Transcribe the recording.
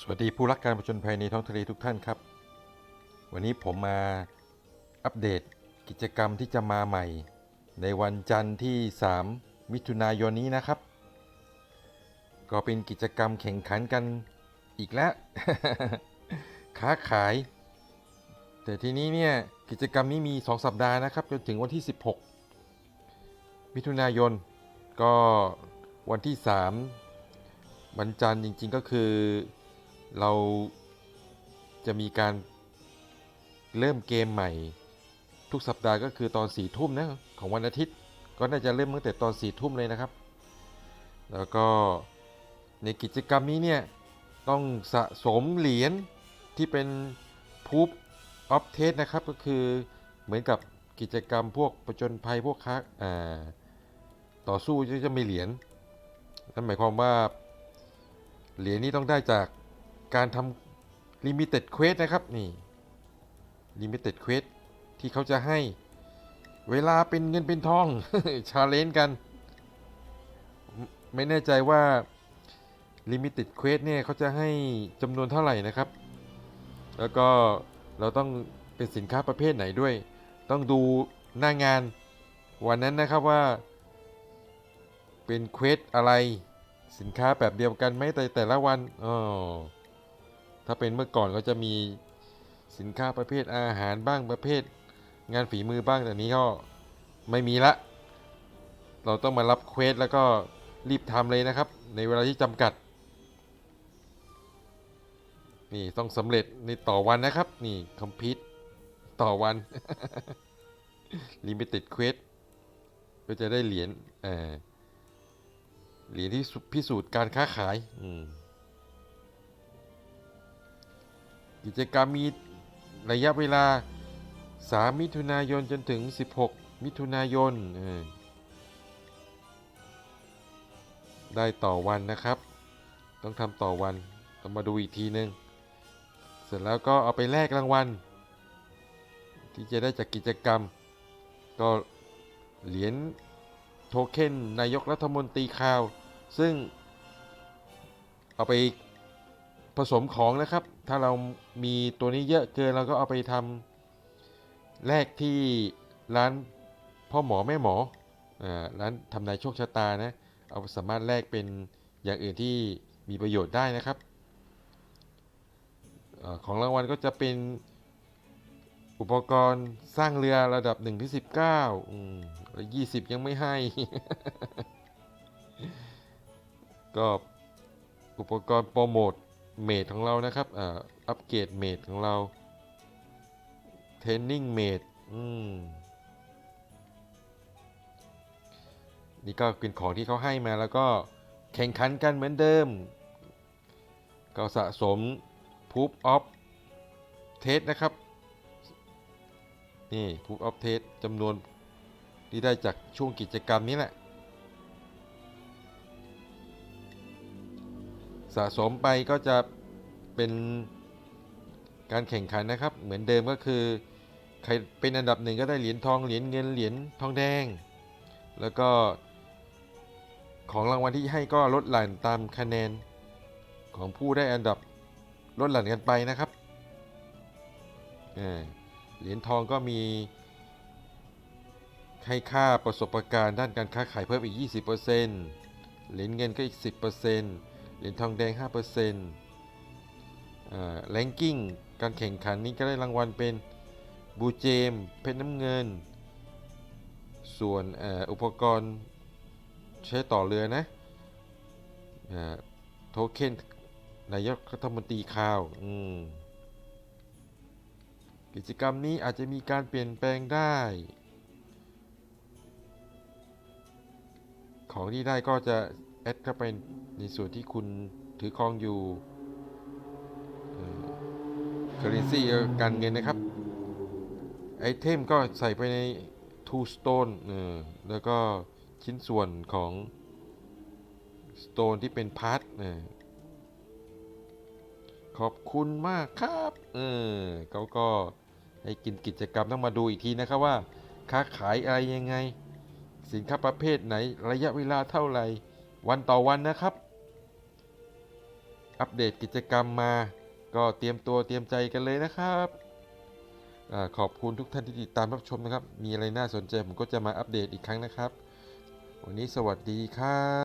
สวัสดีผู้รักการผจญภัยในท้องทะเลทุกท่านครับ วันนี้ผมมาอัปเดตกิจกรรมที่จะมาใหม่ ในวันจันทร์ที่ 3 มิถุนายนนี้นะครับ ก็เป็นกิจกรรมแข่งขันกันอีกแล้ว ค้าขาย แต่ทีนี้เนี่ยกิจกรรมนี้มี 2 สัปดาห์นะครับ จนถึงวันที่ 16 มิถุนายน ก็วันที่ 3 วันจันทร์จริง ๆ ก็คือ เราจะมีการเริ่มเกมใหม่ ทุกสัปดาห์ก็คือตอนสี่ทุ่มนะของวันอาทิตย์ ก็น่าจะเริ่มตั้งแต่ตอนสี่ทุ่มเลยนะครับ แล้วก็ในกิจกรรมนี้เนี่ยต้องสะสมเหรียญที่เป็นพูฟออฟเทสนะครับก็คือเหมือนกับกิจกรรมพวกประจนภัยพวกค้าต่อสู้จะจะมีเหรียญนั่นหมายความว่าเหรียญนี้ต้องได้จาก การทำ Limited Quest นะครับนี่ Limited Quest ที่เขาจะให้เวลาเป็นเงินเป็นทองชาเลนจ์กัน ไม่แน่ใจว่า Limited Quest เนี่ยเขาจะให้จำนวนเท่าไหร่นะครับ แล้วก็เราต้องเป็นสินค้าประเภทไหนด้วย ต้องดูหน้างานวันนั้นนะครับว่า เป็นเควสอะไรสินค้าแบบเดียวกันไหมแต่แต่ละวันอ๋อ ถ้าเป็นเมื่อก่อนก็จะมีสินค้าประเภทอาหารบ้างประเภท งานฝีมือบ้างแต่นี้ก็ไม่มีละ เราต้องมารับเควสแล้วก็รีบทำเลยนะครับ ในเวลาที่จำกัด นี่ต้องสำเร็จในต่อวันนะครับ นี่คอมพิวต่อวัน Limited Quest ก็จะได้เหรียญเเหรียญที่พิสูจน์การค้าขาย อืม กิจกรรมมีระยะเวลา 3 มิถุนายนจนถึง 16 มิถุนายนได้ต่อวันนะครับ ต้องทำต่อวันต้องมาดูอีกทีนึง เสร็จแล้วก็เอาไปแลกรางวัล ที่จะได้จากกิจกรรม ก็เหรียญโทเค็นนายกรัฐมนตรีคาว ซึ่งเอาไป ผสมของนะครับ ถ้าเรามีตัวนี้เยอะเกินเราก็เอาไปทำแลกที่ร้านพ่อหมอแม่หมอร้านทำนายโชคชะตานะเอาสามารถแลกเป็นอย่างอื่นที่มีประโยชน์ได้นะครับอของรางวัลก็จะเป็นอุปกรณ์สร้างเรือระดับ1ที่19อืมยี่สิบยังไม่ให้ ก็อุปกรณ์โปรโมท เมดของเรานะครับอ่าอัปเกรดเมดของเราเทรนนิ่งเมดอืมนี่ก็เป็นของที่เขาให้มาแล้วก็แข่งขันกันเหมือนเดิม ก็สะสมพูฟออฟเทสนะครับ นี่พูฟออฟเทสจำนวนที่ได้จากช่วงกิจกรรมนี้แหละ สะสมไปก็จะเป็นการแข่งขันนะครับ เหมือนเดิมก็คือใครเป็นอันดับหนึ่งก็ได้เหรียญทองเหรียญเงินเหรียญทองแดง แล้วก็ของรางวัลที่ให้ก็ลดหลั่นตามคะแนนของผู้ได้อันดับลดหลั่นกันไปนะครับเหรียญทองก็มีให้ค่าประสบการณ์ด้านการค้าขายเพิ่มอีก 20%เหรียญเงินก็อีก 10%เเหรียญทองแดง5%อ่าแรงกิ้งการแข่งขันนี้ก็ได้รางวัลเป็นบูเจม เพชรน้ำเงิน ส่วนอ,อุปกรณ์ใช้ต่อเรือนะโทเค็นนายกรัฐมนตรีข่าวกิจกรรมนี้อาจจะมีการเปลี่ยนแปลงได้ ของที่ได้ก็จะแอดเข้าไป ในส่วนที่คุณถือครองอยู่เคอร์เรนซีการเงินนะครับ ไอเทมก็ใส่ไปใน two stone เออแล้วก็ชิ้นส่วนของ stone ที่เป็นพาร์ทเออขอบคุณมากครับเออเขาก็ให้กินกิจกรรมต้องมาดูอีกทีนะครับว่า ค้าขายอะไรยังไง สินค้าประเภทไหนระยะเวลาเท่าไหร่ วันต่อวันนะครับ อัปเดตกิจกรรมมา ก็เตรียมตัวเตรียมใจกันเลยนะครับอขอบคุณทุกท่านที่ติดตามรับชมนะครับ มีอะไรน่าสนใจผมก็จะมาอัปเดตอีกครั้งนะครับ วันนี้สวัสดีครับ